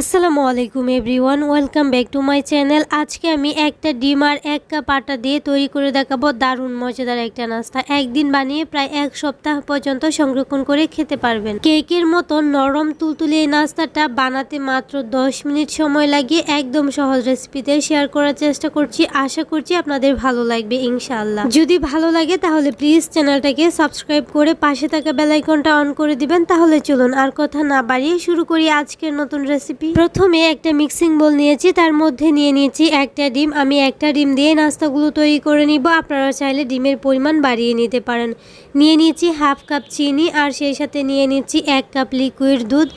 আসসালামু আলাইকুম everyone, welcome back to my channel. আজকে আমি একটা ডিম আর এক কাপ আটা দিয়ে তৈরি করে দেখাবো। দারুণ, মজাদার একটা নাস্তা। একদিন বানিয়ে প্রায় এক সপ্তাহ পর্যন্ত সংরক্ষণ করে খেতে পারবেন। কেকের মতো নরম, তুলতুলে এই নাস্তাটা বানাতে মাত্র 10 মিনিট সময় লাগিয়ে একদম সহজ রেসিপিতে শেয়ার করার চেষ্টা করছি। আশা করছি আপনাদের ভালো লাগবে, ইনশাআল্লাহ। যদি ভালো লাগে তাহলে প্লিজ চ্যানেলটাকে সাবস্ক্রাইব করে পাশে থাকা বেলাইকনটা অন করে দিবেন। তাহলে চলুন আর কথা না বাড়িয়ে শুরু করি আজকের নতুন রেসিপি। প্রথমে একটা মিক্সিং বোল নিয়েছি, তার মধ্যে নিয়ে নিয়েছি একটা ডিম। আমি একটা ডিম দিয়ে নাস্তাগুলো তৈরি করে নিব। আপনারা চাইলে ডিমের পরিমাণ বাড়িয়ে নিতে পারেন। নিয়ে নিয়েছি হাফ কাপ চিনি আর সেই সাথে নিয়ে নিচ্ছি এক কাপ লিকুইড দুধ।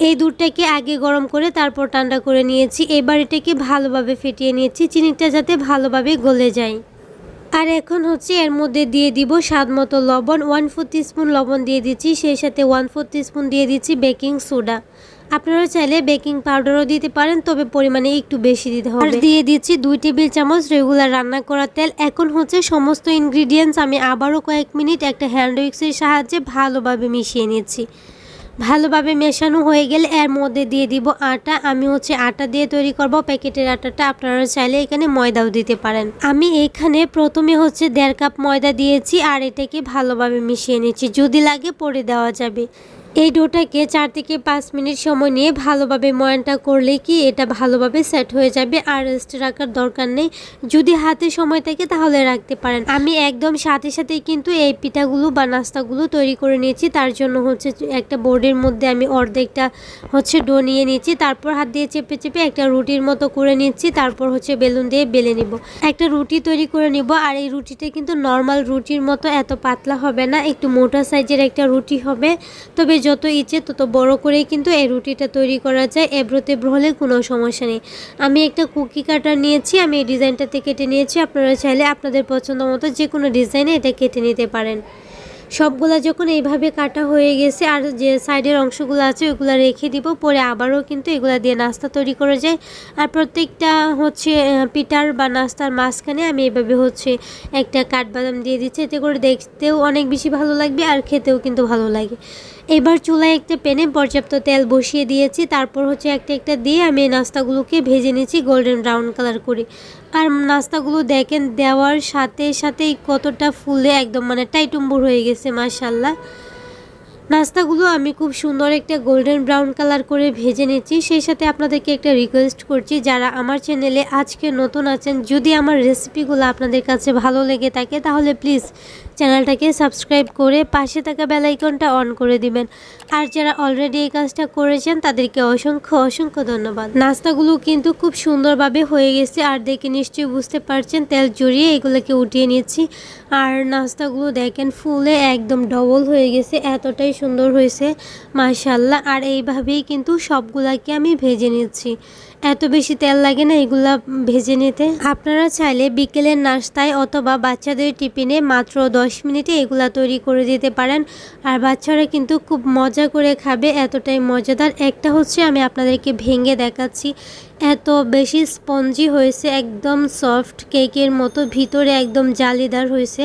এই দুধটাকে আগে গরম করে তারপর ঠান্ডা করে নিয়েছি। এবার এটাকে ভালোভাবে ফেটিয়ে নিয়েছি। চিনিটা যাতে ভালোভাবে গলে যায়। আর এখন হচ্ছে এর মধ্যে দিয়ে দিব স্বাদ মতো লবণ। ওয়ান ফোর স্পুন লবণ দিয়ে দিচ্ছি। সেই সাথে ওয়ান ফোর স্পুন দিয়ে দিচ্ছি বেকিং সোডা। আপনারা চাইলে বেকিং পাউডারও দিতে পারেন, তবে পরিমাণে একটু বেশি দিতে হবে। আর দিয়ে দিচ্ছি দুই টেবিল চামচ রেগুলার রান্না করা তেল। এখন হচ্ছে সমস্ত ইনগ্রিডিয়েন্টস আমি আবারও কয়েক মিনিট একটা হ্যান্ড উইক্সের সাহায্যে ভালোভাবে মিশিয়ে নিচ্ছি। ভালোভাবে মেশানো হয়ে গেলে এর মধ্যে দিয়ে দিব আটা। আমি হচ্ছে আটা দিয়ে তৈরি করব। প্যাকেটের আটাটা আপনারা চাইলে এখানে ময়দাও দিতে পারেন। আমি এখানে প্রথমে হচ্ছে দেড় কাপ ময়দা দিয়েছি, আর এটাকে ভালোভাবে মিশিয়ে নিচ্ছি। যদি লাগে পরে দেওয়া যাবে। এই ডোটাকে চার থেকে পাঁচ মিনিট সময় নিয়ে ভালোভাবে ময়ানটা করলে কি এটা ভালোভাবে সেট হয়ে যাবে আর রেস্ট রাখার দরকার নেই। যদি হাতে সময় থাকে তাহলে রাখতে পারেন। আমি একদম সাথে সাথেই কিন্তু এই পিঠাগুলো বা নাস্তাগুলো তৈরি করে নিয়েছি। তার জন্য হচ্ছে একটা বোর্ডের মধ্যে আমি অর্ধেকটা হচ্ছে ডো নিয়ে নিয়েছি। তারপর হাত দিয়ে চেপে চেপে একটা রুটির মতো করে নিচ্ছি। তারপর হচ্ছে বেলুন দিয়ে বেলে নিব। একটা রুটি তৈরি করে নিব। আর এই রুটিটা কিন্তু নর্মাল রুটির মতো এত পাতলা হবে না। একটু মোটা সাইজের একটা রুটি হবে। তবে যত ইচ্ছে তত বড় করেই কিন্তু এই রুটিটা তৈরি করা যায়। এবড়ো তেব্রো হলে কোনো সমস্যা নেই। আমি একটা কুকি কাটার নিয়েছি, আমি এই ডিজাইনটাতে কেটে নিয়েছি। আপনারা চাইলে আপনাদের পছন্দ মতো যে কোনো ডিজাইনে এটা কেটে নিতে পারেন। সবগুলা যখন এইভাবে কাটা হয়ে গেছে আর যে সাইডের অংশগুলো আছে ওইগুলো রেখে দিব, পরে আবারও কিন্তু এগুলা দিয়ে নাস্তা তৈরি করা যায়। আর প্রত্যেকটা হচ্ছে পিটার বা নাস্তার মাঝখানে আমি এভাবে হচ্ছে একটা কাঠবাদাম দিয়ে দিচ্ছি। এতে করে দেখতেও অনেক বেশি ভালো লাগবে আর খেতেও কিন্তু ভালো লাগে। এবার চুলায় একটা প্যানে পর্যাপ্ত তেল বসিয়ে দিয়েছি। তারপর হচ্ছে একটা একটা দিয়ে আমি নাস্তাগুলোকে ভেজে নিয়েছি গোল্ডেন ব্রাউন কালার করে। আর নাস্তাগুলো দেখেন দেওয়ার সাথে সাথেই কতটা ফুলে একদম মানে টাইটুম্বুর হয়ে গেছে মাসাল্লাহ নাস্তাগুলো আমি খুব সুন্দর একটা গোল্ডেন ব্রাউন কালার করে ভেজে নিচ্ছি সেই সাথে আপনাদেরকে একটা রিকোয়েস্ট করছি, যারা আমার চ্যানেলে আজকে নতুন আছেন, যদি আমার রেসিপিগুলো আপনাদের কাছে ভালো লেগে থাকে, তাহলে প্লিজ চ্যানেলটাকে সাবস্ক্রাইব করে পাশে থাকা বেলাইকনটা অন করে দিবেন। আর যারা অলরেডি এই কাজটা করেছেন, তাদেরকে অসংখ্য অসংখ্য ধন্যবাদ। নাস্তাগুলো কিন্তু খুব সুন্দরভাবে হয়ে গেছে, আর দেখে নিশ্চয়ই বুঝতে পারছেন, তেল জড়িয়ে এগুলোকে উঠিয়ে নিচ্ছি আর নাস্তাগুলো দেখেন, ফুলে একদম ডবল হয়ে গেছে, এতটাই সুন্দর হয়েছে মাশাল্লাহ আর এইভাবেই কিন্তু সবগুলাকে আমি ভেজে নিচ্ছি। এত বেশি তেল লাগে না এগুলা ভেজে নিতে। আপনারা চাইলে বিকেলের নাস্তায় অথবা বাচ্চাদের টিফিনে মাত্র দশ মিনিটে এগুলো তৈরি করে দিতে পারেন। আর বাচ্চারা কিন্তু খুব মজা করে খাবে, এতটাই মজাদার। একটা হচ্ছে আমি আপনাদেরকে ভেঙে দেখাচ্ছি। এত বেশি স্পঞ্জি হয়েছে, একদম সফট কেকের মতো, ভিতরে একদম জালিদার হয়েছে।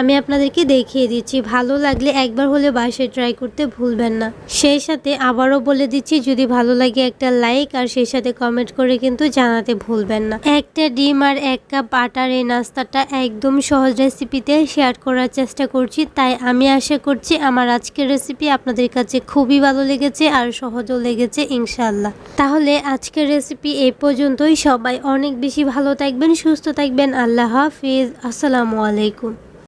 আমি আপনাদেরকে দেখিয়ে দিচ্ছি, ভালো লাগলে একবার হলে বাসায় ট্রাই করতে ভুলবেন না। সেই সাথে আবারও বলে দিচ্ছি, যদি ভালো লাগে একটা লাইক আর সেই সাথে কমেন্ট করে কিন্তু জানাতে ভুলবেন না। একটা ডিম আর এক কাপ আটার এই নাস্তাটা একদম সহজ রেসিপিতে শেয়ার করার চেষ্টা করছি, তাই আমি আশা করছি আমার আজকের রেসিপি আপনাদের কাছে খুবই ভালো লেগেছে আর সহজও লেগেছে ইনশাল্লাহ তাহলে আজকের রেসিপি এই পর্যন্তই। সবাই অনেক বেশি ভালো থাকবেন সুস্থ থাকবেন। আল্লাহ হাফিজ। আসসালামু আলাইকুম।